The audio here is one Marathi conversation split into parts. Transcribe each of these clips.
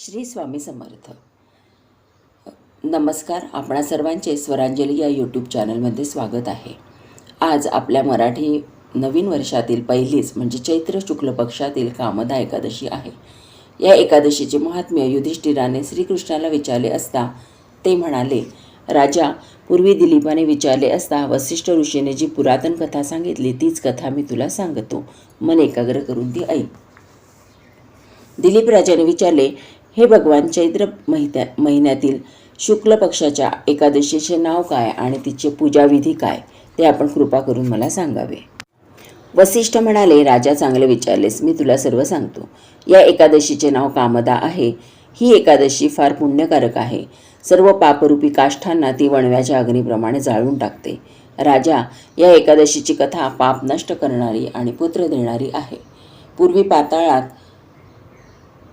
श्री स्वामी समर्थ. नमस्कार आपणा सर्वांचे स्वरांजली या यूट्यूब चॅनलमध्ये स्वागत आहे. आज आपल्या मराठी नवीन वर्षातील पहिलीच म्हणजे चैत्र शुक्ल पक्षातील कामदा एकादशी आहे. या एकादशीचे महात्म्य युधिष्ठिराने श्रीकृष्णाला विचारले असता ते म्हणाले राजा पूर्वी दिलीपाने विचारले असता वसिष्ठ ऋषीने जी पुरातन कथा सांगितली तीच कथा मी तुला सांगतो. मन एकाग्र करून ती ऐक. दिलीप राजाने विचारले हे भगवान चैत्र महित्या महिन्यातील शुक्ल पक्षाच्या एकादशीचे नाव काय आणि तिचे पूजाविधी काय ते आपण कृपा करून मला सांगावे. वसिष्ठ म्हणाले राजा चांगले विचारलेस मी तुला सर्व सांगतो. या एकादशीचे नाव कामदा आहे. ही एकादशी फार पुण्यकारक आहे. सर्व पापरूपी काष्ठांना ती वणव्याच्या अग्नीप्रमाणे जाळून टाकते. राजा या एकादशीची कथा पाप नष्ट करणारी आणि पुत्र देणारी आहे. पूर्वी पाताळात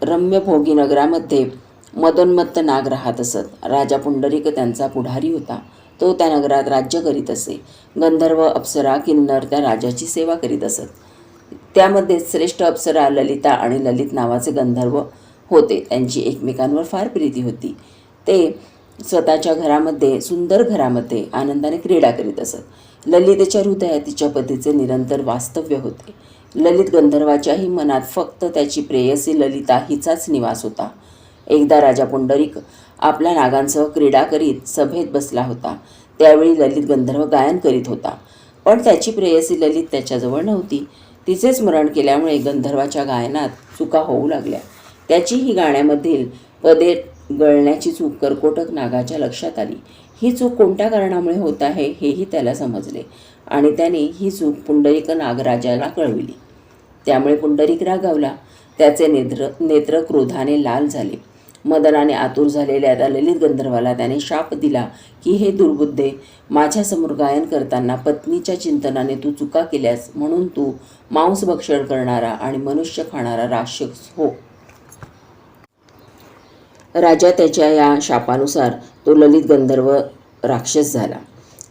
रम्यभोगी नगरामध्ये मदोन्मत्त नाग राहत असत. राजा पुंडरीक त्यांचा पुढारी होता. तो त्या नगरात राज्य करीत असे. गंधर्व अप्सरा किन्नर त्या राजाची सेवा करीत असत. त्यामध्ये श्रेष्ठ अप्सरा ललिता आणि ललित नावाचे गंधर्व होते. त्यांची एकमेकांवर फार प्रीती होती. ते स्वतःच्या घरामध्ये सुंदर घरामध्ये आनंदाने क्रीडा करीत असत. ललितेच्या हृदयात तिच्या पतीचे निरंतर वास्तव्य होते. ललित गंधर्वाच्याही मनात फक्त त्याची प्रेयसी ललिता हिचाच निवास होता. एकदा राजा पुंडरीक आपल्या नागांसह क्रीडा करीत सभेत बसला होता. त्यावेळी ललित गंधर्व गायन करीत होता. पण त्याची प्रेयसी ललित त्याच्याजवळ नव्हती. तिचे स्मरण केल्यामुळे गंधर्वाच्या गायनात चुका होऊ लागल्या. त्याची ही गाण्यामधील पदे गळण्याची चूक कर्कोटक नागाच्या लक्षात आली. ही चूक कोणत्या कारणामुळे होत आहे हेही त्याला समजले. आणि त्याने ही चूक पुंडरीक नागराजाला कळविली. त्यामुळे पुंडरीक रागावला. त्याचे नेत्र नेत्र क्रोधाने लाल झाले. मदनाने आतुर झालेल्या त्या ललित गंधर्वाला त्याने शाप दिला की हे दुर्बुद्धे माझ्यासमोर गायन करताना पत्नीच्या चिंतनाने तू चुका केल्यास म्हणून तू मांस भक्षण करणारा आणि मनुष्य खाणारा राक्षस हो. राजा त्याच्या या शापानुसार तो ललित गंधर्व राक्षस झाला.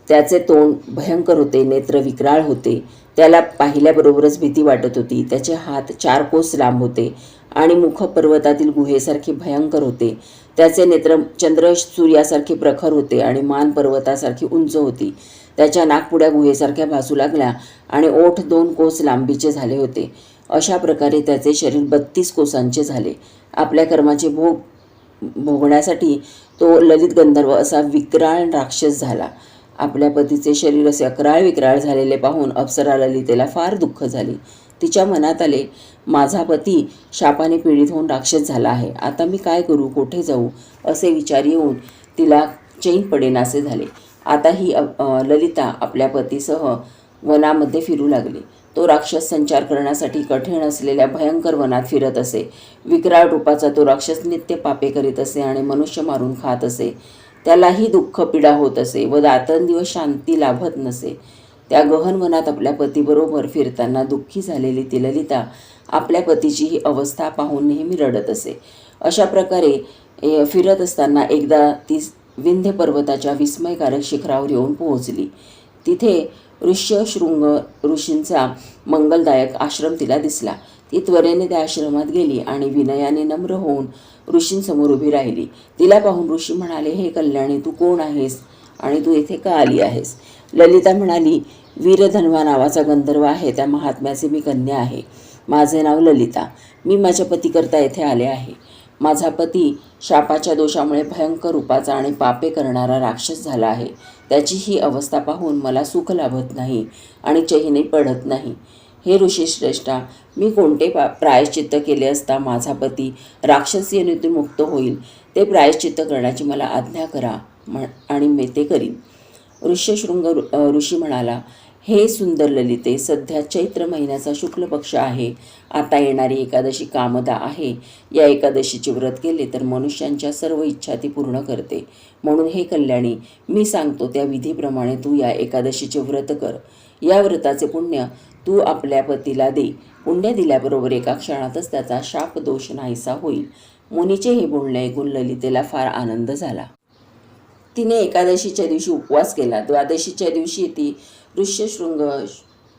त्याचे तोंड भयंकर होते नेत्र विकराळ होते. त्याला पाहिल्याबरोबरच भीती वाटत होती. त्याचे हात चार कोस लांब होते आणि मुख पर्वतातील गुहेसारखे भयंकर होते. त्याचे नेत्र चंद्र सूर्यासारखे प्रखर होते आणि मान पर्वतासारखी उंच होती. त्याच्या नागपुड्या गुहेसारख्या भासू लागल्या आणि ओठ दोन कोस लांबीचे झाले होते. अशा प्रकारे त्याचे शरीर बत्तीस कोसांचे झाले. आपल्या कर्माचे भोग भोगण्यासाठी तो ललित गंधर्व असा विक्राळ राक्षस झाला. आपल्या पतीचे शरीर असे अकराळ विक्राळ झालेले पाहून अप्सरा ललितेला फार दुःख झाले. तिच्या मनात आले माझा पती शापाने पीडित होऊन राक्षस झाला आहे. आता मी काय करू? कुठे जाऊ? असे विचार येऊन तिला चैन पडेनासे झाले. आता ही ललिता आपल्या पतीसह वनामध्ये फिरू लागली. तो राक्षस संचार करण्यासाठी कठीण असलेल्या भयंकर वनात फिरत असे. विक्राळ रूपाचा तो राक्षस नित्य पापे करीत असे आणि मनुष्य मारून खात असे. त्यालाही दुःख पीडा होत असे व दिवस शांती लाभत नसे. त्या गहन वनात आपल्या पतीबरोबर फिरताना दुःखी झालेली ती ललिता आपल्या पतीची ही अवस्था पाहून नेहमी रडत असे. अशा प्रकारे फिरत असताना एकदा ती विंध्य पर्वताच्या विस्मयकारक शिखरावर येऊन पोहोचली. तिथे ऋष्यशृंग ऋषींचा मंगलदायक आश्रम तिला दिसला. ती त्वरेने त्या आश्रमात गेली आणि विनयाने नम्र होऊन ऋषींसमोर उभी राहिली. तिला पाहून ऋषी म्हणाले हे कल्याणी तू कोण आहेस आणि तू येथे का आली आहेस? ललिता म्हणाली वीरधन्वा नावाचा गंधर्व आहे त्या महात्म्याचे मी कन्या आहे. माझे नाव ललिता. मी माझ्या पतीकरता येथे आले आहे. माझा पती शापाच्या दोषामुळे भयंकर रूपाचा आणि पापे करणारा राक्षस झाला आहे. त्याची ही अवस्था पाहून मला सुख लाभत नाही आणि चहिने पडत नाही. हे ऋषीश्रेष्ठा मी कोणते पा प्रायश्चित्त केले असता माझा पती राक्षस योनीतून मुक्त होईल ते प्रायश्चित्त करण्याची मला आज्ञा करा म्हण आणि मी ते करीन. ऋष्यशृंग ऋ- ऋषी म्हणाला हे सुंदर ललिते सध्या चैत्र महिन्याचा शुक्ल पक्ष आहे. आता येणारी एकादशी कामदा आहे. या एकादशीचे व्रत केले तर मनुष्यांच्या सर्व इच्छा ती पूर्ण करते. म्हणून हे कल्याणी मी सांगतो त्या विधीप्रमाणे तू या एकादशीचे व्रत कर. या व्रताचे पुण्य तू आपल्या पतीला दे. पुण्य दिल्याबरोबर एका क्षणातच त्याचा शाप दोष नाहीसा होईल. मुनीचे हे बोलणे ऐकून ललितेला फार आनंद झाला. तिने एकादशीच्या दिवशी उपवास केला. द्वादशीच्या दिवशी ती ऋष्यशृंग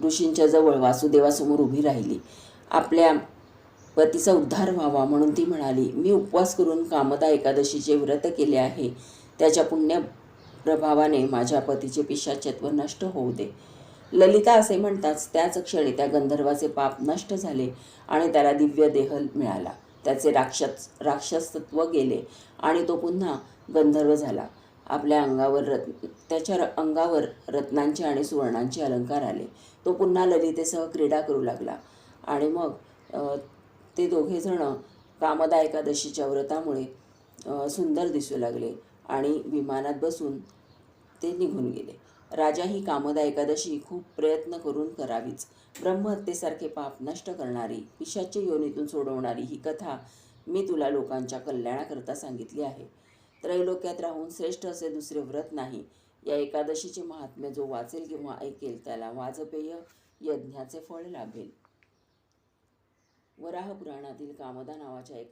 ऋषींच्या जवळ वासुदेवासमोर उभी राहिली. आपल्या पतीचा उद्धार व्हावा म्हणून ती म्हणाली मी उपवास करून कामदा एकादशीचे व्रत केले आहे. त्याच्या पुण्य प्रभावाने माझ्या पतीचे पिशाचत्व नष्ट होऊ दे. ललिता असे म्हणताच त्याच क्षणी त्या गंधर्वाचे पाप नष्ट झाले आणि त्याला दिव्य देह मिळाला. त्याचे राक्षस राक्षसत्व गेले आणि तो पुन्हा गंधर्व झाला. आपल्या अंगावर रत्न त्याच्या र- अंगावर रत्नांचे आणि सुवर्णांचे अलंकार आले. तो पुन्हा ललितेसह क्रीडा करू लागला. आणि मग ते दोघेजणं कामदा एकादशीच्या व्रतामुळे सुंदर दिसू लागले आणि विमानात बसून ते निघून गेले. राजा ही कामदा एकादशी खूप प्रयत्न करून करावीच. ब्रह्महत्येसारखे पाप नष्ट करणारी पिशाच्या योनीतून सोडवणारी ही कथा मी तुला लोकांच्या कल्याणाकरता सांगितली आहे. त्रैलोक्यात राहून श्रेष्ठ असे दुसरे व्रत नाही. या एकादशीचे महात्म्य जो वाचेल किंवा ऐकेल त्याला वाजपेय यज्ञाचे फळ लाभेल. वराह पुराणातील कामदा नावाच्या एका